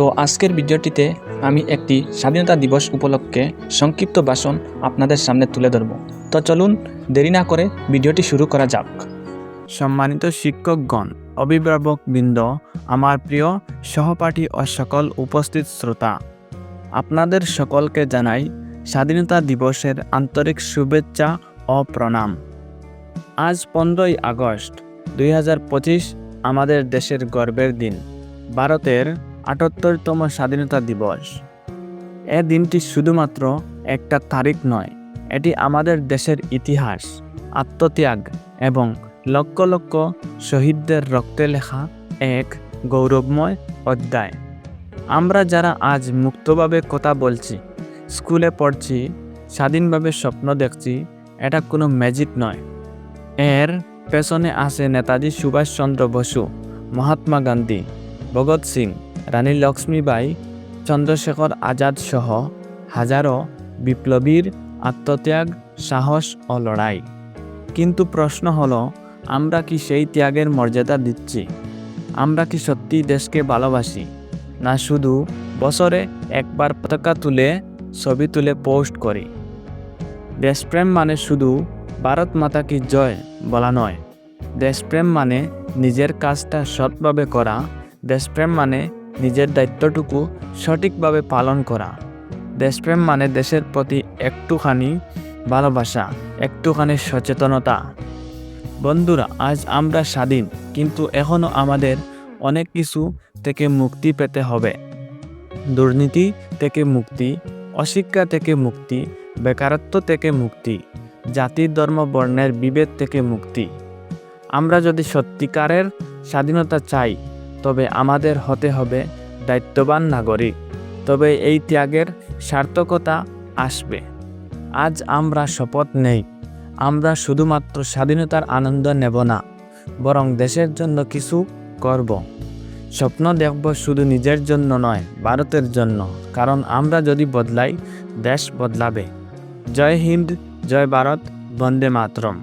তো আজকের ভিডিওটিতে আমি একটি স্বাধীনতা দিবস উপলক্ষে সংক্ষিপ্ত ভাষণ আপনাদের সামনে তুলে ধরব। তো চলুন দেরি না করে ভিডিওটি শুরু করা যাক। সম্মানিত শিক্ষকগণ, অভিভাবকবৃন্দ, আমার প্রিয় সহপাঠী ও সকল উপস্থিত শ্রোতা, আপনাদের সকলকে জানাই স্বাধীনতা দিবসের আন্তরিক শুভেচ্ছা ও প্রণাম। আজ পনেরোই আগস্ট দুই হাজার পঁচিশ আমাদের দেশের গর্বের দিন। ভারতের আটাত্তরতম স্বাধীনতা দিবস। এ দিনটি শুধুমাত্র একটা তারিখ নয়, এটি আমাদের দেশের ইতিহাস, আত্মত্যাগ এবং লক্ষ লক্ষ শহীদদের রক্তে লেখা এক গৌরবময় অধ্যায়। আমরা যারা আজ মুক্তভাবে কথা বলছি, স্কুলে পড়ছি, স্বাধীনভাবে স্বপ্ন দেখছি, এটা কোনো ম্যাজিক নয়। এর পেছনে আছে নেতাজি সুভাষচন্দ্র বসু, মহাত্মা গান্ধী, ভগৎ সিং। রানী লক্ষ্মীবাই চন্দ্রশেখর আজাদ সহ হাজারো বিপ্লবীর আত্মত্যাগ, সাহস ও লড়াই। কিন্তু প্রশ্ন হলো, আমরা কি সেই ত্যাগের মর্যাদা দিচ্ছি? আমরা কি সত্যি দেশকে ভালোবাসি? না শুধু বছরে একবার পতাকা তুলে, ছবি তুলে পোস্ট করি? দেশপ্রেম মানে শুধু ভারত মাতা কি জয় বলা নয়। দেশপ্রেম মানে নিজের কাজটা সৎভাবে করা। দেশপ্রেম মানে নিজের দায়িত্বটুকু সঠিকভাবে পালন করা। দেশপ্রেম মানে দেশের প্রতি একটুখানি ভালোবাসা, একটুখানি সচেতনতা। বন্ধুরা, আজ আমরা স্বাধীন, কিন্তু এখনও আমাদের অনেক কিছু থেকে মুক্তি পেতে হবে। দুর্নীতি থেকে মুক্তি, অশিক্ষা থেকে মুক্তি, বেকারত্ব থেকে মুক্তি, জাতি, ধর্ম, বর্ণের বিভেদ থেকে মুক্তি। আমরা যদি সত্যিকারের স্বাধীনতা চাই তবে আমাদের হতে হবে দায়িত্ববান নাগরিক। তবে এই ত্যাগের সার্থকতা আসবে। আজ আমরা শপথ নেই। আমরা শুধুমাত্র স্বাধীনতার আনন্দ নেব না, বরং দেশের জন্য কিছু করব। স্বপ্ন দেখব শুধু নিজের জন্য নয়, ভারতের জন্য, কারণ আমরা যদি বদলাই, দেশ বদলাবে। জয় হিন্দ, জয় ভারত, বন্দে মাতরম।